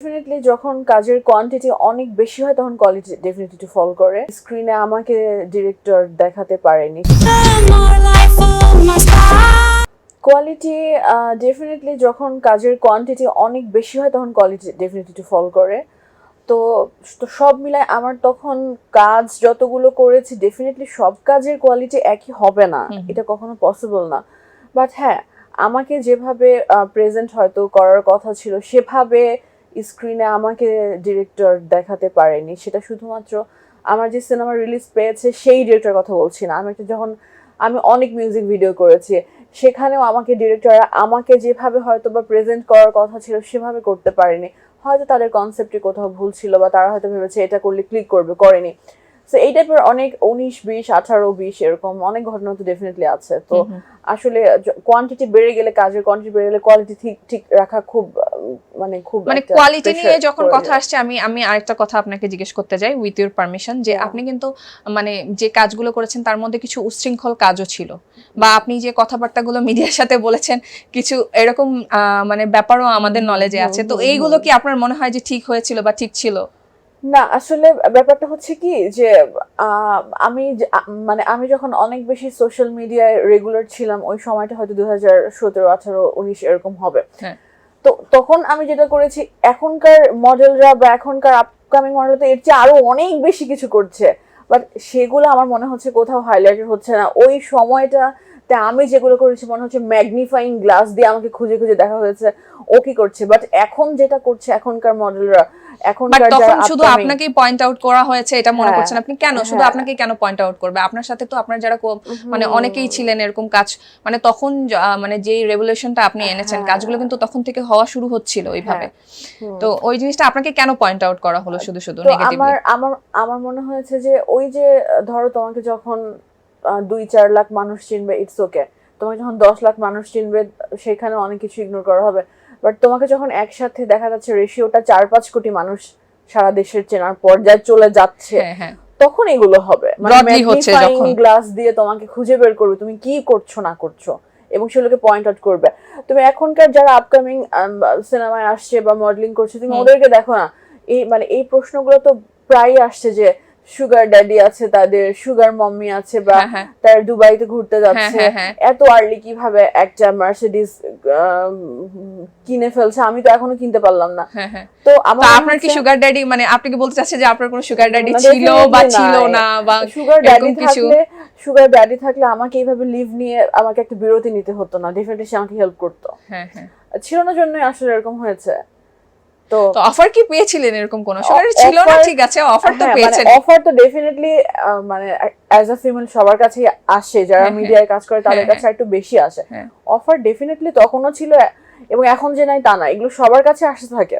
Definitely যখন কাজের quantity অনেক বেশি হয় তখন কোয়ালিটি ডেফিনেটলি ফল করে। স্ক্রিনে আমাকে ডিরেক্টর দেখাতে পারেনি। কোয়ালিটি ডেফিনেটলি যখন কাজের কোয়ান্টিটি অনেক বেশি হয় তখন কোয়ালিটি ডেফিনেটলি ফল করে। তো তো সব মিলায় আমার তখন কাজ যতগুলো করেছি ডেফিনেটলি সব কাজের কোয়ালিটি একই হবে না। এটা কখনো পসিবল না। বাট হ্যাঁ আমাকে যেভাবে প্রেজেন্ট হয়তো করার কথা ছিল সেভাবে স্ক্রিনে আমাকে ডিরেক্টর দেখাতে পারেনি। সেটা শুধুমাত্র আমার যে সিনেমা রিলিজ পেয়েছে, সেই ডিরেক্টর কথা বলছি না। আমি একটা যখন আমি অনেক মিউজিক ভিডিও করেছি, সেখানেও আমাকে ডিরেক্টররা আমাকে যেভাবে হয়তো বা প্রেজেন্ট করার কথা ছিল, সেভাবে করতে পারেনি। হয়তো তাদের কনসেপ্টে কোথাও ভুল ছিল বা তারা হয়তো ভেবেছে এটা করলে ক্লিক করবে, করেনি। তো এই টাইপের অনেক উনিশ বিশ আঠারো বিশ এরকম অনেক ঘটনা তো ডেফিনেটলি আছে। তো। আসলে কোয়ান্টিটি বেড়ে গেলে কাজের কোয়ান্টিটি বেড়ে গেলে কোয়ালিটি ঠিক ঠিক রাখা খুব মানে খুব মানে কোয়ালিটি নিয়ে যখন কথা আসছে আমি আমি আরেকটা কথা আপনাকে জিজ্ঞেস করতে যাই উইথ ইউর পারমিশন যে আপনি কিন্তু মানে যে কাজগুলো করেছেন তার মধ্যে কিছু উচ্ছৃঙ্খল কাজও ছিল। বা আপনি যে কথাবার্তাগুলো মিডিয়ার সাথে বলেছেন কিছু এরকম আহ, মানে ব্যাপারও আমাদের নলেজে আছে। তো এইগুলো কি আপনার মনে হয় যে ঠিক হয়েছিল বা ঠিক ছিল? না আসলে ব্যাপারটা হচ্ছে কি যে আমি মানে আমি যখন অনেক বেশি সোশ্যাল মিডিয়ায় রেগুলার ছিলাম ওই সময়টা হয়তো দুই হাজার সতেরো আঠারো উনিশ এরকম হবে। হ্যাঁ। তো তখন আমি যেটা করেছি এখনকার মডেলরা বা এখনকার আপকামিং মডেল তো এর চেয়ে আরও অনেক বেশি কিছু করছে। বাট সেগুলো আমার মনে হচ্ছে কোথাও হাইলাইটেড হচ্ছে না। ওই সময়টা তে আমি যেগুলো করেছি মনে হচ্ছে ম্যাগনিফাইং গ্লাস দিয়ে আমাকে খুঁজে খুঁজে দেখা হয়েছে। ও কি করছে? বাট এখন যেটা করছে এখনকার মডেলরা তখন শুধু আপনাকেই পয়েন্ট আউট করা হয়েছে এটা মনে হ্যাঁ, করছেন আপনি? কেন? শুধু হ্যাঁ। আপনাকে কেন পয়েন্ট আউট করবে? আপনার সাথে তো আপনার যারা মানে অনেকেই ছিলেন এরকম কাজ মানে তখন মানে যেই রেভলিউশনটা আপনি এনেছেন হ্যাঁ। কাজগুলো কিন্তু তখন থেকে হওয়া শুরু হচ্ছিল ওইভাবে তো ওই জিনিসটা আপনাকে কেন পয়েন্ট আউট করা হলো শুধু শুধু আমার আমার আমার মনে হয়েছে যে ওই যে ধরো তোমাকে যখন দুই চার লাখ মানুষ চিনবে ইটস ওকে তোমাকে যখন দশ লাখ মানুষ চিনবে সেখানে অনেক কিছু ইগনোর করা হবে। বাট তোমাকে যখন একসাথে দেখা যাচ্ছে রেশিওটা চার পাঁচ কোটি মানুষ সারা দেশের চেনার পর্যায়ে চলে যাচ্ছে হ্যাঁ হ্যাঁ। তখন এগুলো হবে। মানে। গ্লাস দিয়ে তোমাকে খুঁজে বের করবে তুমি কি করছ না করছ এবং সেগুলোকে পয়েন্ট আউট করবে। তুমি এখনকার যারা আপকামিং সিনেমায় আসছে বা মডেলিং করছে তুমি ওদেরকে দেখো না। এই মানে এই প্রশ্নগুলো তো প্রায় আসছে যে সুগার ড্যাডি আছে তাদের সুগার মম্মি আছে বা হ্যাঁ, হ্যাঁ। তার দুবাইতে ঘুরতে যাচ্ছে। হ্যাঁ, হ্যাঁ। এত আর্লি কীভাবে একটা মার্সিডিজ কিনে ফেলছে আমি তো এখনও কিনতে পারলাম না। তো আপনার কি সুগার ড্যাডি মানে আপনি কি বলতে চাচ্ছেন যে আপনার কোনো সুগার ড্যাডি ছিল বা ছিল না বা সুগার ড্যাডি কিছু? থাকলে সুগার ড্যাডি থাকলে আমাকে এইভাবে লিভ নিয়ে আমাকে একটা বিরতি নিতে হতো না। ডেফিনেটলি সে আমাকে হেল্প করতো। ছিল না জন্যই আসলে এরকম হয়েছে। তো অফার কি পেয়েছিলেন এরকম কোনো? সুগার ছিল না ঠিক আছে অফার তো হ্যাঁ, মানে পেয়েছেন অফার তো ডেফিনেটলি মানে অ্যাজ আ ফিমেল সবার কাছেই আসে যারা হ্যাঁ, মিডিয়ায় কাজ করে তাদের হ্যাঁ, কাছে একটু বেশি আসে। হ্যাঁ। অফার ডেফিনেটলি তখনও ছিল এবং এখন যে নাই তা না এগুলো সবার কাছে আসতে থাকে।